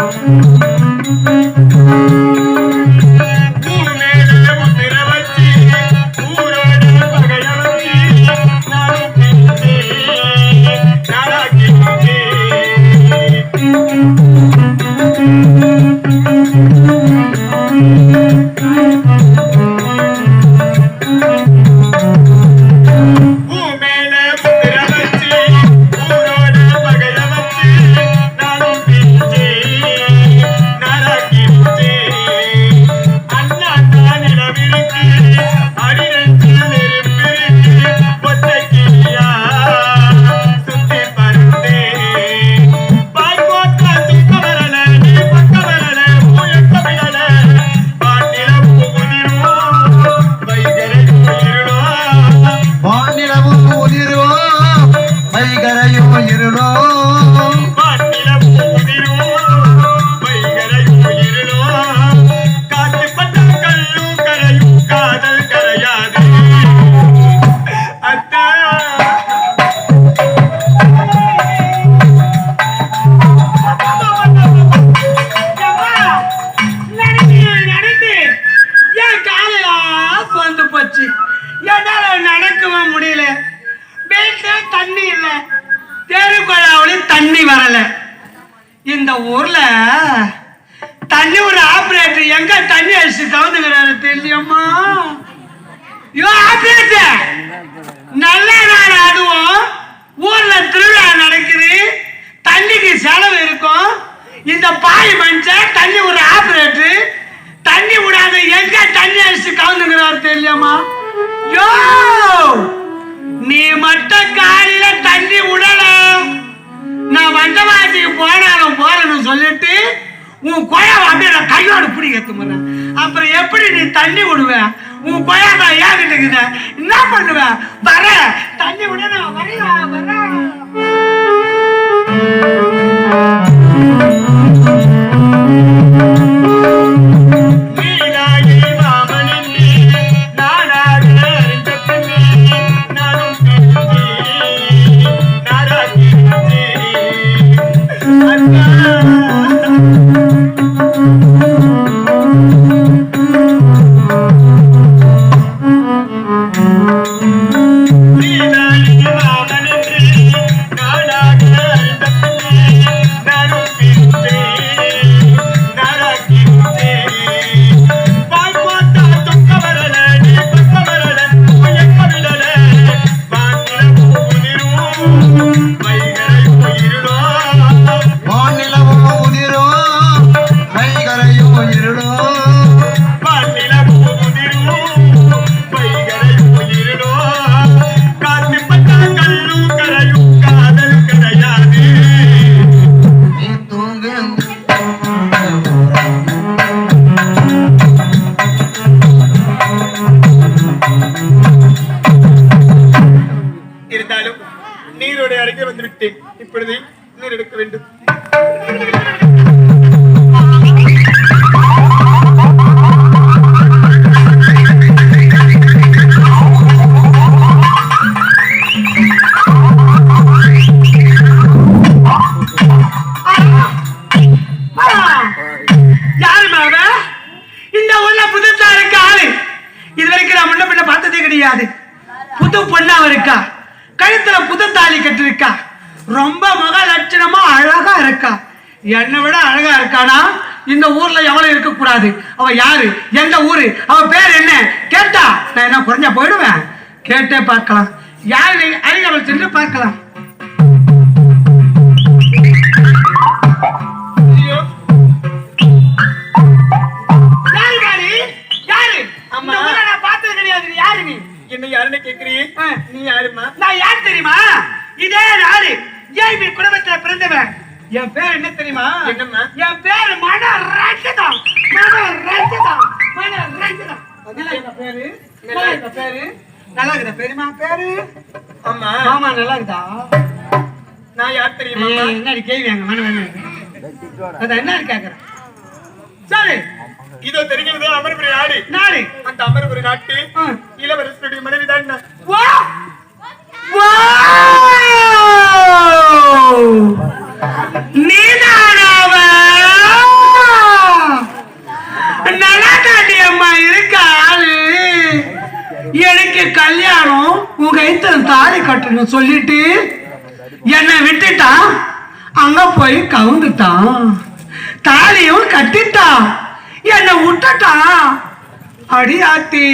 ஊர் ஊர்ல தண்ணி ஒரு ஆபரேட்டர் எங்க தண்ணி அடிச்சு கவுந்துக்கிறாரு தெரியுமா யோ ஆபரேட்டர்! நல்ல நாள் அதுவும் ஊர்ல திருவிழா நடக்குது. தண்ணிக்கு செலவு இருக்கும். இந்த பாய் மனுஷன் தண்ணி ஒரு ஆபரேட்டர். தண்ணி விடாத எங்க தண்ணி அடிச்சு கவுந்துக்கிறாரு தெரியுமா யோ! நீ மட்டும் காலையில தண்ணி விடலாம் நான் வண்டவாசிக்கு போனாலும் போறேன்னு சொல்லிட்டு உன் கொயா அப்படியே நான் கையோடு பிடிக்க தும்புறேன் அப்புறம் எப்படி நீ தண்ணி விடுவேன் உன் கொயா நான் ஏன் என்ன பண்ணுவேன் வர. தண்ணி விட நான் வரையா வர. முக லட்சணமா அழகா இருக்கா? என்னை விட அழகா இருக்கானா? இந்த ஊர்ல எவ்வளவு இருக்க கூடாது அவ யாரு? எந்த ஊரு? அவ பேர் என்ன? கேட்டா. நான் என்ன குறைஞ்சா போயிடுவேன்? கேட்டே பார்க்கலாம். யாரு? அருகாமல் சென்று பார்க்கலாம். யாரு யாரு? யாரு என்ன யாருன்னு கேக்குறியே ஆ. நீ யாருமா நான் யார் தெரியுமா? இதே நாடு. ஏன் குடும்பத்துல பிறந்தவன். என் பேர் என்ன தெரியுமா? என்னம்மா? என் பேர் மன ரஞ்சிதம். மன ரஞ்சிதம். மன நல்லா இருக்கா பேரு? நல்லா இருக்கா பேரு? நல்லா இருக்குதா பெரியமா பேரு? ஆமா. ஆமா நல்லா இருக்குதா நான் யார் தெரியுமா? என்னடி கேள்வி அங்க? மன வேணும் என்ன கேக்குறேன் சரி இதோ தெரிகிறது அமர்புரி நாடு. நாடு. அந்த அமர்புரி நாட்டு தாலி கட்டணும் சொல்லிட்டு என்னை விட்டுட்டான் அங்க போய் கவுந்துட்டான். தாலியும் கட்டிட்டான். என்னை விட்டுட்டான் அடியாத்தி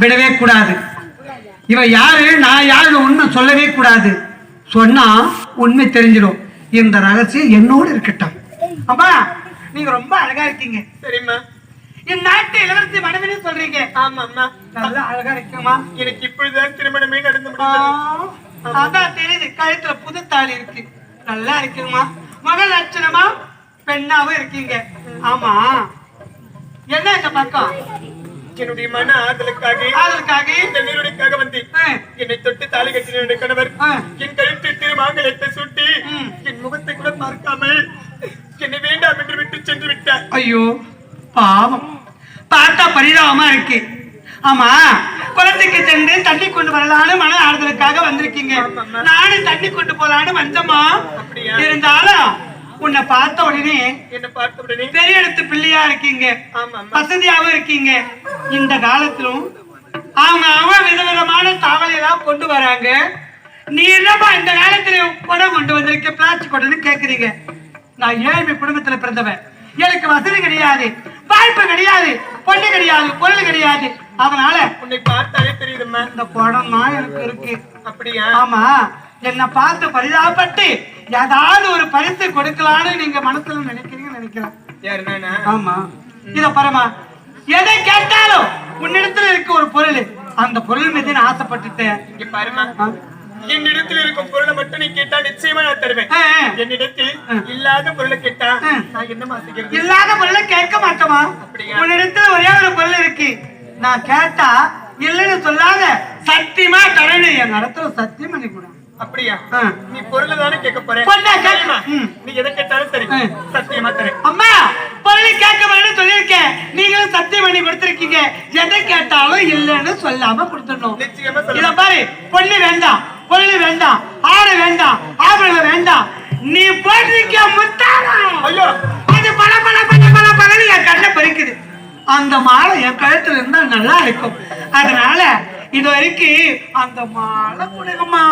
விடவே கூடாது. இவன் யாரு? நான் யாருன்னு உண்மை சொல்லவே கூடாது. சொன்னா உண்மை தெரிஞ்சிடும். இந்த ரகசியம் என்னோட இருக்கட்டும். அம்மா நீங்க ரொம்ப அழகா இருக்கீங்க. சரிம்மா. இந்நாட்டு இளவரசி மனைவின்னு சொல்றீங்க. ஆமாம்மா. நல்லா அழகா இருக்குமா? எனக்கு இப்பொழுதுதான் திருமணமே நடந்து அதான் தெரியுது. கழுத்துல புது தாலி இருக்கு. நல்லா இருக்குமா? மகள் லட்சணமா பெண்ணாவும் இருக்கீங்க. ஆமா. என்ன இந்த பக்கம்? என்னுடைய மன ஆதலுக்காக அதற்காக இந்த நீருடைக்காக வந்தேன். ஆ, என்னை தொட்டு தாலி கட்டின என்னுடைய கணவர். என் கழுத்தில் திருமாங்கலத்தை சுட்டி. என் முகத்தை கூட பார்க்காமல் என்னை வேண்டாம் என்று விட்டு சென்று விட்டார். ஐயோ பாவம். பார்த்தா பரிதாபமா இருக்கு. ஆமா. குளத்துக்கு சென்று தண்ணி கொண்டு வரலான்னு மன ஆறுதலுக்காக வந்திருக்கீங்க. நானும் தண்ணி கொண்டு போலான்னு அப்படியா? இருந்தாலும் உன்னை பார்த்த உடனே என்னை பார்த்த உடனே? பெரிய இடத்து பிள்ளையா இருக்கீங்க. வசதியாவும் இருக்கீங்க. இந்த காலத்திலும் அவங்க அவன் விதவிதமான தகவலை எல்லாம் கொண்டு வராங்க. நீ என்னப்பா இந்த காலத்துல குடம் கொண்டு வந்திருக்க பிளாஸ்டிக் கொண்டுன்னு கேக்குறீங்க. நான் ஏழ்மை குடும்பத்துல பிறந்தவன். எனக்கு வசதி கிடையாது. வாய்ப்பு கிடையாது பொண்ணு கிடையாது பொருள் கிடையாது. அதனால உன்னை பார்த்தாலே தெரியுதும்மா. இந்த குடம் தான் எனக்கு இருக்கு. அப்படியா? ஆமா. என்னை பார்த்து பரிதாபப்பட்டு ஏதாவது ஒரு பரிசு கொடுக்கலான்னு நீங்க மனசுல நினைக்கிறீங்கன்னு நினைக்கிறேன். ஆமா. இத பரமா எதை கேட்டாலும் உன்னிடத்துல இருக்க ஒரு பொருள். அந்த பொருள் மீது நான் ஆசைப்பட்டுட்டேன். இங்க பாருமா. என்னிடத்தில் இருக்கும் பொருளை மட்டும் நீ கேட்டா நிச்சயமா நான் தருவேன். என்னிடத்தில் இல்லாத பொருளை கேட்டா. நான் என்ன மாத்திக்கிறது இல்லாத பொருளை கேட்க அப்படியா? உன்னிடத்துல ஒரே ஒரு பொருள் இருக்கு. நான் கேட்டா இல்லைன்னு சொல்லாத சத்தியமா தரணும் என் இடத்துல சத்தியம் பண்ணி கூட. அப்படியா. நீ பொருளை தானே கேட்க போற? பொருளை கேட்க- சரிம்மா. ம். நீ எதை கேட்டாலும் சரி. ஆ. சத்தியமா தரேன் அம்மா பொருளை கேட்க வேணும்னு சொல்லியிருக்கேன். நீங்களும் சத்தியம் பண்ணி கொடுத்திருக்கீங்க. எதை கேட்டாலும் இல்லைன்னு சொல்லாம கொடுத்துடணும். இத பாரு. பொண்ணு வேண்டாம். பொருள் வேண்டாம். ஆடு வேண்டாம். ஆபரணம் வேண்டாம். நீ போட்டிருக்க முத்தாரம். ஐயோ. அது பல பல பல பல என் கண்ணை பறிக்குது. அந்த மாலை என் கழுத்துல இருந்தா நல்லா இருக்கும். அதனால இது வரைக்கும் அந்த மாலை கொடுங்கம்மா.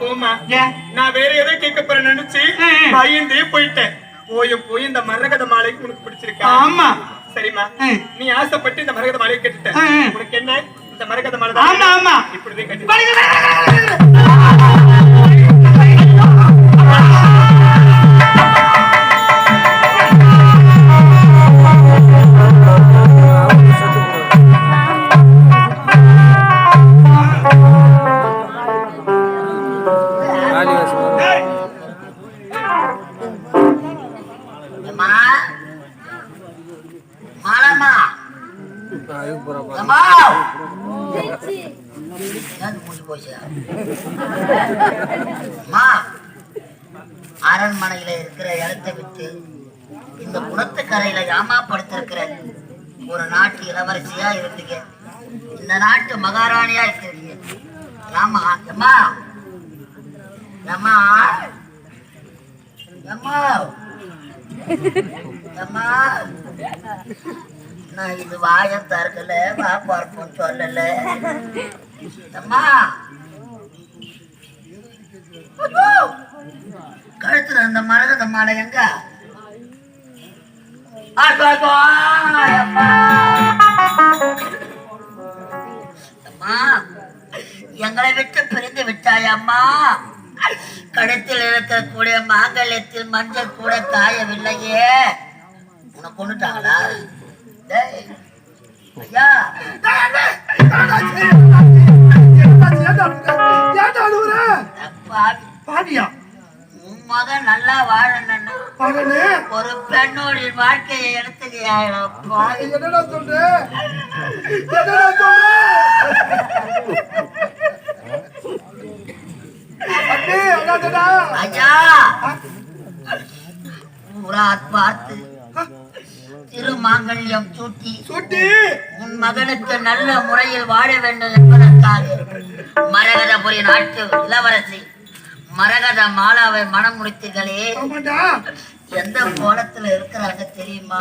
போமா நான் வேற எதை கேட்க போறேன் நினைச்சு. பயந்தே போயிட்டேன். போயும் போய் இந்த மரகத மாலைக்கு உனக்கு பிடிச்சிருக்கா? ஆமா. சரிம்மா. நீ ஆசைப்பட்டு இந்த மரகத மாலையை கேட்டுட்ட. உனக்கு என்ன? இந்த மரகத மாலை ஆமா ஆமா. இப்படிதான் கட்டி ஏன் மூஞ்சி போச்சு. அம்மா அரண்மனையில இருக்கிற இடத்தை விட்டு இந்த குணத்து கரையில ஏமாப்படுத்திருக்கிற ஒரு நாட்டு இளவரசியா இருந்தீங்க. இந்த நாட்டு மகாராணியா இருக்கிறீங்க. ஆமா அம்மா அம்மா அம்மா அம்மா நான் இது வாய தரக்கல வா பார்ப்போம் சொல்லல. அம்மா. ஐயோ! கழுத்துல அந்த மரகத மாலை எங்க? எங்களை விட்டு பிரிந்து விட்டாய் அம்மா? கழுத்தில் இருக்கக்கூடிய மாங்கல்யத்தில் மஞ்சள் கூட காயவில்லையே. உன்னை கொண்டுட்டாங்களா ஐயா. பாவி, பாடியா உன் மகன் நல்லா வாழணும்னு. மகனே? ஒரு பெண்ணோட வாழ்க்கையை எடுத்துக்கியா என்னடா சொல்ற? என்னடா சொல்ற? அண்ணே அண்ணாடா. ஐயா திருமாங்கல்யம் சூட்டி சுட்டி. உன் மகனுக்கு நல்ல முறையில் வாழ வேண்டும் என்பதற்காக மரகதபுரி நாட்டு இளவரசி மரகத மாலாவை மனம் முடித்தீர்களே. எந்த கோலத்துல இருக்கிறாங்க தெரியுமா?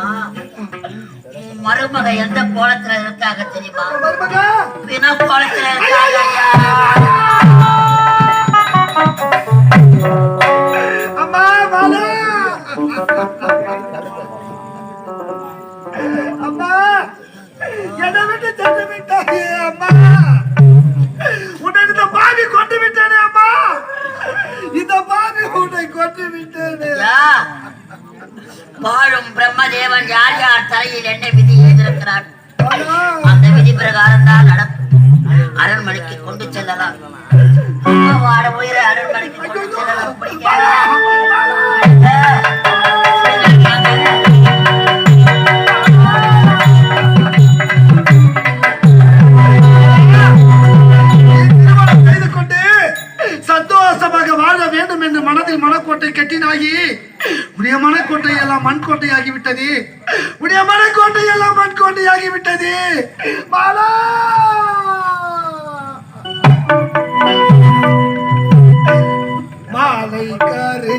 உன் மருமக எந்த கோலத்துல இருக்காங்க தெரியுமா? பின கோலத்துல இருக்காங்க விட்டேனே ஐயா, வாழும் பிரம்மதேவன் யார் யார் தலையில் என்ன விதி எழுதியிருக்கிறார் அந்த விதி பிரகாரம் தான் நடக்கும். அரண்மனைக்கு கொண்டு செல்லலாம். உடைய மனக்கோட்டை எல்லாம் மண் கோட்டையாகி உடைய மனக்கோட்டை எல்லாம் மண் கோட்டையாகி விட்டது மாலா மாலை கரு